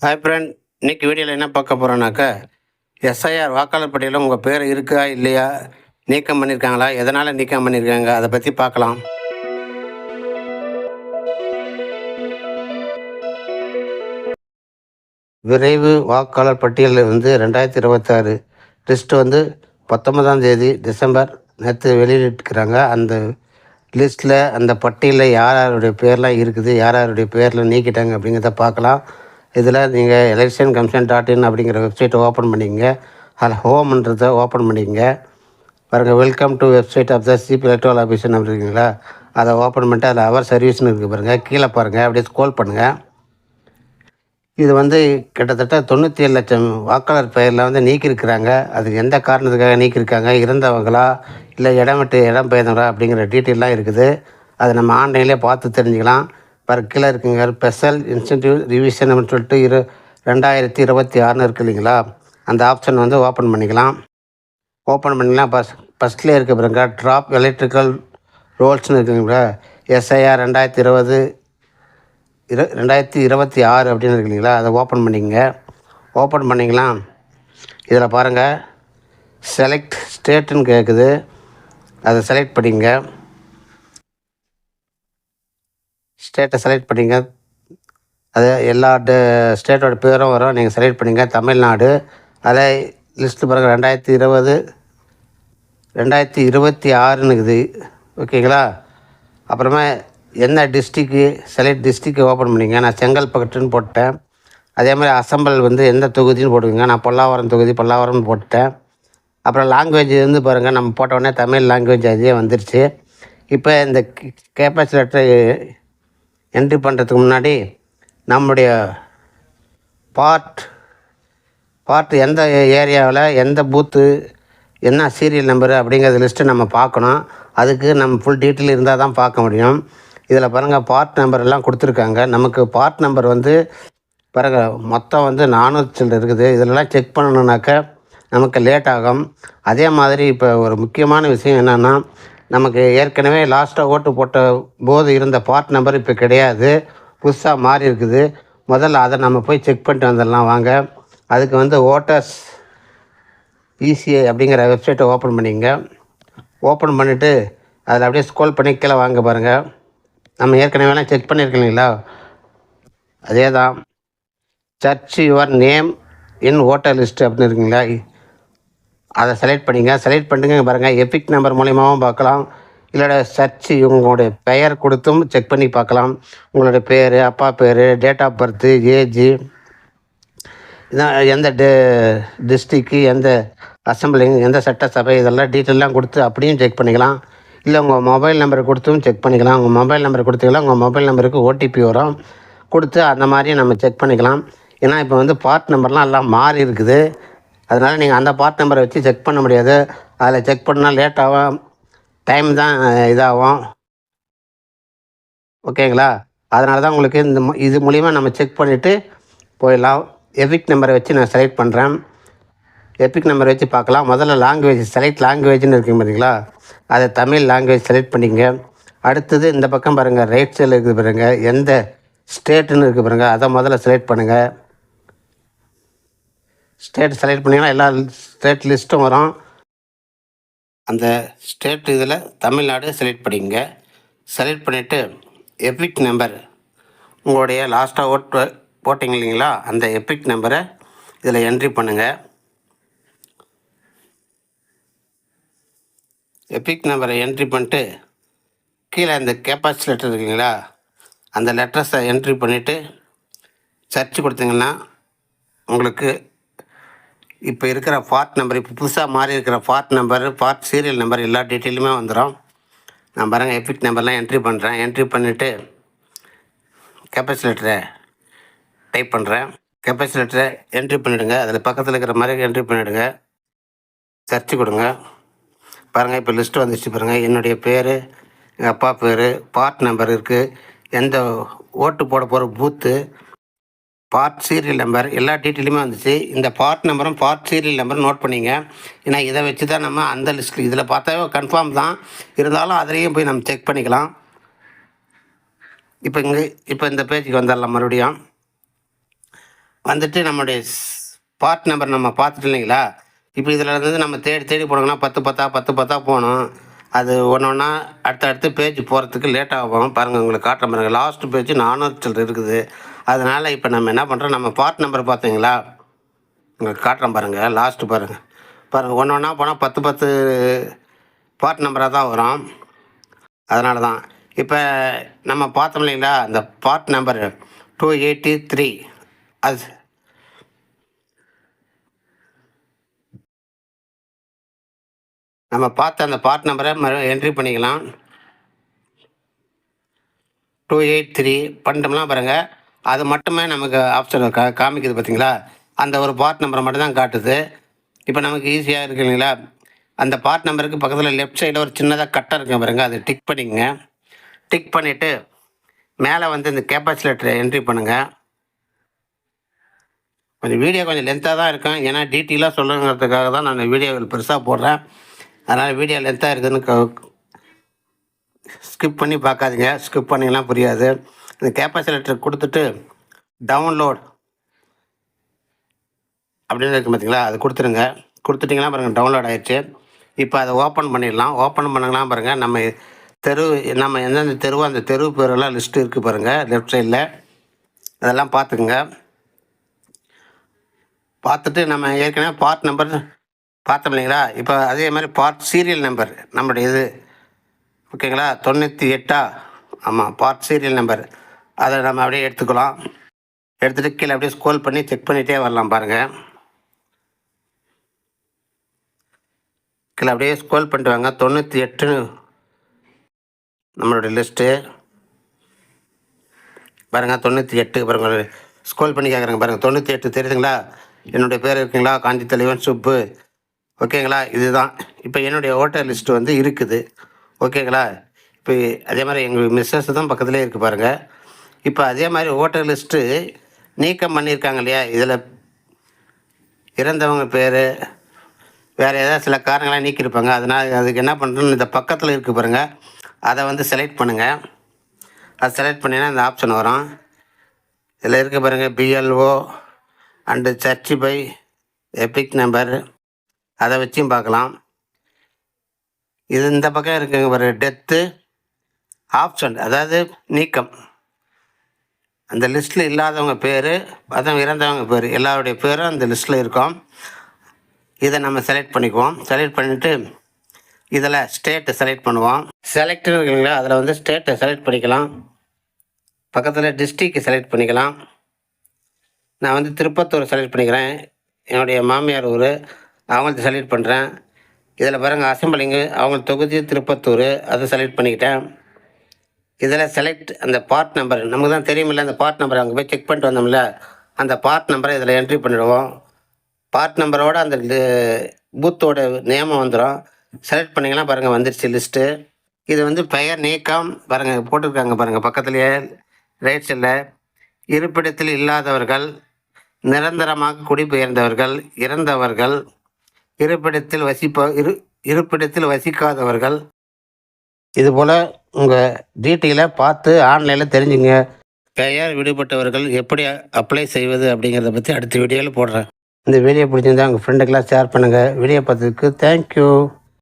Hi friend இன்றைக்கி வீடியோவில் என்ன பார்க்க போகிறோன்னாக்கா எஸ்ஐஆர் வாக்காளர் பட்டியலில் உங்கள் பேர் இருக்கா இல்லையா நீக்கம் பண்ணியிருக்காங்களா எதனால் நீக்கம் பண்ணியிருக்காங்க அதை பற்றி பார்க்கலாம். விரைவு வாக்காளர் பட்டியலில் வந்து ரெண்டாயிரத்தி இருபத்தாறு லிஸ்ட்டு வந்து பத்தொன்பதாம் தேதி டிசம்பர் நேற்று வெளியிட்டிருக்கிறாங்க. அந்த லிஸ்ட்டில் அந்த பட்டியலில் யார் யாருடைய பேர்லாம் இருக்குது யார் யாருடைய பேரில் நீக்கிட்டாங்க அப்படிங்கிறத பார்க்கலாம். இதில் நீங்கள் எலெக்ஷன் கமிஷன் டாட் இன் அப்படிங்கிற வெப்சைட்டை ஓப்பன் பண்ணிக்கங்க. அதில் ஹோம்ன்றதை ஓப்பன் பண்ணிக்கங்க. பாருங்கள் welcome to website of the CB electoral ஆஃபீஸ்னு அப்படிங்களா அதை ஓப்பன் பண்ணிட்டு அதில் அவர் சர்வீஸ்னு இருக்குது பாருங்கள் கீழே பாருங்கள் அப்படியே ஸ்கோல் பண்ணுங்கள் இது வந்து கிட்டத்தட்ட தொண்ணூற்றி ஏழு லட்சம் வாக்காளர் பெயரில் வந்து நீக்கியிருக்கிறாங்க. அது எந்த காரணத்துக்காக நீக்கியிருக்காங்க? இறந்தவங்களா? இல்லை இடம் விட்டு இடம் பெயர்ந்தவங்களா? அப்படிங்கிற டீட்டெயிலாம் இருக்குது. அதை நம்ம ஆன்லைன்லேயே பார்த்து தெரிஞ்சுக்கலாம். பர்க்கில் இருக்குங்க. ஸ்பெஷல் இன்ஸ்டிடியூட் ரிவிஷன் அப்படின்னு சொல்லிட்டு இரு ரெண்டாயிரத்தி இருபத்தி ஆறுனு இருக்கு இல்லைங்களா? அந்த ஆப்ஷன் வந்து ஓப்பன் பண்ணிக்கலாம். ஓப்பன் பண்ணிக்கலாம். பஸ் ஃபஸ்ட்லேயே இருக்க பாருங்க. ட்ராப் எலக்ட்ரிக்கல் ரோல்ஸ்னு இருக்குங்களா எஸ்ஐஆர் ரெண்டாயிரத்தி இருபது இரு ரெண்டாயிரத்தி இருபத்தி ஆறு அப்படின்னு இருக்கு இல்லைங்களா? அதை ஓப்பன் பண்ணிக்கங்க. ஓப்பன் பண்ணிக்கலாம். இதில் பாருங்கள் செலக்ட் ஸ்டேட்டுன்னு கேட்குது அதை செலக்ட் பண்ணிங்க ஸ்டேட்டை செலக்ட் பண்ணிங்க. அது எல்லா ஸ்டேட்டோட பேரும் வரும். நீங்கள் செலக்ட் பண்ணிங்க. தமிழ்நாடு. அதில் லிஸ்ட்டு பிறகு ரெண்டாயிரத்தி இருபது. ரெண்டாயிரத்தி இருபத்தி ஆறுன்னு இருக்குது. ஓகேங்களா? அப்புறமா என்ன டிஸ்ட்ரிக்கு செலக்ட் டிஸ்ட்ரிக்கு ஓப்பன் பண்ணிங்க? நான் செங்கல்பட்டுன்னு போட்டேன். அதே மாதிரி அசம்பல் வந்து எந்த தொகுதின்னு போட்டுக்கோங்க. நான் பொல்லாவரம் தொகுதி பொல்லாவரம்னு போட்டேன். அப்புறம் லாங்குவேஜ் வந்து பாருங்கள் நம்ம போட்ட உடனே தமிழ் லாங்குவேஜ் அதே வந்துருச்சு. இப்போ இந்த கேப்பஸ் லெட்டர் என்ட்ரி பண்ணுறதுக்கு முன்னாடி நம்முடைய பார்ட் பார்ட் எந்த ஏரியாவில் எந்த பூத்து என்ன சீரியல் நம்பரு அப்படிங்கிறது லிஸ்ட்டு நம்ம பார்க்கணும். அதுக்கு நம்ம ஃபுல் டீட்டெயில் இருந்தால் தான் பார்க்க முடியும். இதில் பாருங்கள் பார்ட் நம்பர் எல்லாம் கொடுத்துருக்காங்க. நமக்கு பார்ட் நம்பர் வந்து பாருங்க மொத்தம் வந்து நானூற்றி சில்லறை இருக்குது. இதிலெல்லாம் செக் பண்ணணுன்னாக்க நமக்கு லேட் ஆகும். அதே மாதிரி இப்போ ஒரு முக்கியமான விஷயம் என்னென்னா நமக்கு ஏற்கனவே லாஸ்ட்டாக ஓட்டு போட்ட போது இருந்த பார்ட் நம்பர் இப்போ கிடையாது. புதுசாக மாறி இருக்குது. முதல்ல அதை நம்ம போய் செக் பண்ணிட்டு வந்துடலாம் வாங்க. அதுக்கு வந்து ஓட்டர்ஸ் இசிஐ அப்படிங்கிற வெப்சைட்டை ஓப்பன் பண்ணிங்க ஓப்பன் பண்ணிவிட்டு அதில் அப்படியே ஸ்கோல் பண்ணி கீழே வாங்க பாருங்கள் நம்ம ஏற்கனவேலாம் செக் பண்ணியிருக்கீங்களா அதே தான் search your name in voter list அப்படின்னு இருக்குங்களா? அதை செலக்ட் பண்ணிங்க. செலக்ட் பண்ணிட்டுங்க பாருங்கள் எபிக் நம்பர் மூலியமாகவும் பார்க்கலாம். இல்லைட சர்ச் உங்களுடைய பெயர் கொடுத்தும் செக் பண்ணி பார்க்கலாம். உங்களுடைய பேர் அப்பா பேர் டேட் ஆஃப் பர்த்து ஏஜ் இதான் எந்த டே டிஸ்ட்ரிக்கு எந்த அசம்பிளிங் எந்த சட்டசபை இதெல்லாம் டீட்டெயிலாம் கொடுத்து அப்படியும் செக் பண்ணிக்கலாம். இல்லை உங்கள் மொபைல் நம்பர் கொடுத்தும் செக் பண்ணிக்கலாம். உங்கள் மொபைல் நம்பர் கொடுத்தீங்களா உங்கள் மொபைல் நம்பருக்கு ஓடிபி வரும். கொடுத்து அந்த மாதிரியும் நம்ம செக் பண்ணிக்கலாம். ஏன்னா இப்போ வந்து பார்ட் நம்பர்லாம் எல்லாம் மாறி இருக்குது. அதனால் நீங்கள் அந்த பார்ட் நம்பரை வச்சு செக் பண்ண முடியாது. அதில் செக் பண்ணால் லேட் ஆகும். டைம் தான் இதாகும். ஓகேங்களா அதனால தான் உங்களுக்கு இந்த இது மூலிமா நம்ம செக் பண்ணிவிட்டு போயிடலாம். எபிக் நம்பரை வச்சு நான் செலக்ட் பண்ணுறேன் எபிக் நம்பர் வச்சு பார்க்கலாம். முதல்ல லாங்குவேஜ் செலக்ட் லாங்குவேஜ்னு இருக்கு பார்த்தீங்களா அதை தமிழ் லாங்குவேஜ் செலக்ட் பண்ணிங்க அடுத்தது இந்த பக்கம் பாருங்கள் ரைட் சைடில் இருக்குது பாருங்கள் எந்த ஸ்டேட்டுன்னு இருக்குது பாருங்கள் அதை முதல்ல செலக்ட் பண்ணுங்கள் ஸ்டேட் செலக்ட் பண்ணிங்கன்னா எல்லா ஸ்டேட் லிஸ்ட்டும் வரும். அந்த ஸ்டேட் இதில் தமிழ்நாடு செலக்ட் பண்ணிங்க செலக்ட் பண்ணிவிட்டு எபிக் நம்பர் உங்களுடைய லாஸ்ட்டாக ஓட்டு போட்டிங்க இல்லைங்களா? அந்த எபிக் நம்பரை இதில் என்ட்ரி பண்ணுங்கள் எபிக் நம்பரை என்ட்ரி பண்ணிட்டு கீழே அந்த கேப்பாசிட்டி லெட்டர் இருக்குங்களா அந்த லெட்டர்ஸை என்ட்ரி பண்ணிவிட்டு சர்ச் கொடுத்தீங்கன்னா உங்களுக்கு இப்போ இருக்கிற பார்ட் நம்பர் இப்போ புதுசாக மாறி இருக்கிற part number part serial number எல்லா டீட்டெயிலுமே வந்துடும் நான் பாருங்கள் எபிக் நம்பர்லாம் என்ட்ரி பண்ணுறேன் என்ட்ரி பண்ணிவிட்டு கெப்பாசிலேட்டரை டைப் பண்ணுறேன் கெப்பாசிலேட்டரை என்ட்ரி பண்ணிவிடுங்க அதில் பக்கத்தில் இருக்கிற மாதிரி என்ட்ரி பண்ணிவிடுங்க சர்ச்சு கொடுங்க. பாருங்கள் இப்போ லிஸ்ட்டு வந்துச்சு பாருங்கள் என்னுடைய பேர் எங்கள் அப்பா பேர் பார்ட் நம்பர் இருக்குது எந்த ஓட்டு போட போகிற பூத்து பார்ட் சீரியல் நம்பர் எல்லா டீட்டெயிலுமே வந்துச்சு. இந்த பார்ட் நம்பரும் பார்ட் சீரியல் நம்பரும் நோட் பண்ணிங்க. ஏன்னா இதை வச்சு தான் நம்ம அந்த லிஸ்ட்டில் இதில் பார்த்தாவே கன்ஃபார்ம் தான். இருந்தாலும் அதுலேயும் போய் நம்ம செக் பண்ணிக்கலாம். இப்போ இங்கே இப்போ இந்த பேஜுக்கு வந்துடலாம் மறுபடியும். வந்துட்டு நம்மளுடைய பார்ட் நம்பர் நம்ம பார்த்துட்டு இல்லைங்களா? இப்போ இதில் இருந்து நம்ம தேடி தேடி போனோம்னா பத்து பத்தா பத்து பத்தா போகணும். அது ஒன்று ஒன்றா அடுத்தடுத்து பேஜ் போகிறதுக்கு லேட் ஆகும். பாருங்கள் உங்களுக்கு காட்டுற பாருங்கள் லாஸ்ட் பேஜ் நானூற்றி இருக்குது. அதனால் இப்போ நம்ம என்ன பண்ணுறோம் நம்ம பார்ட் நம்பர் பார்த்தீங்களா உங்களுக்கு காட்டுறோம் பாருங்கள் லாஸ்ட்டு பாருங்கள் பாருங்கள் ஒன்று ஒன்றா போனால் பத்து பத்து பார்ட் நம்பராக தான் வரும். அதனால தான் இப்போ நம்ம பார்த்தோம் இல்லைங்களா அந்த part number two eighty three அது நம்ம பார்த்த அந்த பார்ட் நம்பரை மறு என்ட்ரி பண்ணிக்கலாம். டூ எயிட் த்ரீ பண்ணிட்டோம்னா பாருங்கள் அது மட்டுமே நமக்கு ஆப்ஷன் கா காமிக்குது பார்த்தீங்களா அந்த ஒரு பார்ட் நம்பரை மட்டும் தான் காட்டுது. இப்போ நமக்கு ஈஸியாக இருக்கு இல்லைங்களா? அந்த பார்ட் நம்பருக்கு பக்கத்தில் லெஃப்ட் சைடில் ஒரு சின்னதாக கட்டை இருக்கு பாருங்க. அதை டிக் பண்ணிக்கங்க. டிக் பண்ணிவிட்டு மேலே வந்து இந்த கேப்பாசிலேட்டரை என்ட்ரி பண்ணுங்கள் கொஞ்சம் வீடியோ கொஞ்சம் லென்த்தாக தான் இருக்கும். ஏன்னா டீட்டெயிலாக சொல்லுங்கிறதுக்காக தான் நான் வீடியோவில் பெருசாக போடுறேன். அதனால் வீடியோ லென்த்தாக இருக்குதுன்னு ஸ்கிப் பண்ணி பார்க்காதீங்க. ஸ்கிப் பண்ணிங்கன்னா புரியாது. இந்த கேப்பாசிலேட்டர் கொடுத்துட்டு டவுன்லோட் அப்படின்னு இருக்கு பார்த்தீங்களா அது கொடுத்துருங்க. கொடுத்துட்டிங்கன்னா பாருங்கள் டவுன்லோட் ஆகிடுச்சு இப்போ அதை ஓப்பன் பண்ணிடலாம். ஓப்பன் பண்ணுங்கன்னா பாருங்கள் நம்ம தெரு நம்ம எந்தெந்த தெருவோ அந்த தெரு பேரெல்லாம் லிஸ்ட்டு இருக்குது பாருங்கள் லெஃப்ட் சைடில் அதெல்லாம் பார்த்துக்குங்க. பார்த்துட்டு நம்ம ஏற்கனவே பார்ட் நம்பர் பார்த்தோம் இல்லைங்களா? இப்போ அதே மாதிரி பார்ட் சீரியல் நம்பர் நம்மளுடைய இது. ஓகேங்களா? தொண்ணூற்றி எட்டா? ஆமாம் பார்ட் சீரியல் நம்பர் அதை நம்ம அப்படியே எடுத்துக்கலாம். எடுத்துகிட்டு கீழே அப்படியே ஸ்கோல் பண்ணி செக் பண்ணிகிட்டே வரலாம் பாருங்கள் கீழே அப்படியே ஸ்க்ரோல் பண்ணிட்டு வாங்க. தொண்ணூற்றி எட்டுன்னு நம்மளுடைய லிஸ்ட்டு பாருங்கள் தொண்ணூற்றி எட்டு பாருங்கள் ஸ்க்ரோல் பண்ணி கேட்குறேங்க பாருங்கள் தொண்ணூற்றி எட்டு தெரியுதுங்களா? என்னுடைய பேர் இருக்குங்களா? காஞ்சி தலைவன் சுப்பு. ஓகேங்களா? இதுதான். இப்போ என்னுடைய ஓட்டர் லிஸ்ட்டு வந்து இருக்குது. ஓகேங்களா? இப்போ அதே மாதிரி எங்கள் மிஸ்ஸஸ் தான் பக்கத்துலேயே இருக்குது பாருங்கள் இப்போ அதே மாதிரி ஓட்டர் லிஸ்ட்டு நீக்கம் பண்ணியிருக்காங்க இல்லையா இதில் இறந்தவங்க பேர் வேறு ஏதாவது சில காரணங்களாக நீக்கியிருப்பாங்க. அதனால் அதுக்கு என்ன பண்ணுறோன்னு இந்த பக்கத்தில் இருக்குது பாருங்கள் அதை வந்து செலக்ட் பண்ணுங்கள் அது செலக்ட் பண்ணினா இந்த ஆப்ஷன் வரும். இதில் இருக்க பாருங்கள் BLO and search by EPIC number அதை வச்சும் பார்க்கலாம். இது இந்த பக்கம் இருக்குங்க பாரு டெத்து ஆப்ஷன் அதாவது நீக்கம். அந்த லிஸ்ட்டில் இல்லாதவங்க பேர் அதுவும் இறந்தவங்க பேர் எல்லாருடைய பேரும் அந்த லிஸ்ட்டில் இருக்கும். இதை நம்ம செலக்ட் பண்ணிக்குவோம். செலக்ட் பண்ணிவிட்டு இதில் ஸ்டேட்டை செலக்ட் பண்ணுவோம். செலக்ட்னு இருக்குங்களா அதில் வந்து ஸ்டேட்டை செலக்ட் பண்ணிக்கலாம். பக்கத்தில் டிஸ்ட்ரிக்ட் செலக்ட் பண்ணிக்கலாம். நான் வந்து திருப்பத்தூர் செலக்ட் பண்ணிக்கிறேன். என்னுடைய மாமியார் ஊர். அவங்கள்ட்ட செலக்ட் பண்ணுறேன் இதில் பாருங்கள் அசம்பிளிங்கு அவங்க தொகுதி திருப்பத்தூர் அதை செலக்ட் பண்ணிக்கிட்டேன். இதில் செலக்ட் அந்த பார்ட் நம்பர் நமக்கு தான் தெரியுமில்ல அந்த பார்ட் நம்பர் அங்கே போய் செக் பண்ணிட்டு வந்தோம்ல அந்த பார்ட் நம்பரை இதில் என்ட்ரி பண்ணிடுவோம். பார்ட் நம்பரோட அந்த பூத்தோட நேமம் வந்துடும் செலக்ட் பண்ணிங்கன்னா பாருங்கள் வந்துருச்சு லிஸ்ட்டு இது வந்து பெயர் நீக்கம் பாருங்கள் போட்டிருக்காங்க பாருங்கள் பக்கத்துலேயே ரைட் சைடில் இருப்பிடத்தில் இல்லாதவர்கள் நிரந்தரமாக குடிபெயர்ந்தவர்கள் இறந்தவர்கள் இருப்பிடத்தில் வசிப்ப இரு இருப்பிடத்தில் வசிக்காதவர்கள் இதுபோல் உங்கள் டீட்டெயிலை பார்த்து ஆன்லைனில் தெரிஞ்சுங்க. பெயர் விடுபட்டவர்கள் எப்படி அப்ளை செய்வது அப்படிங்கிறத பற்றி அடுத்த வீடியோவில் போடுறேன். இந்த வீடியோ பிடிச்சிருந்தா உங்கள் ஃப்ரெண்டுக்கெல்லாம் ஷேர் பண்ணுங்கள் வீடியோ பார்த்ததுக்கு தேங்க்யூ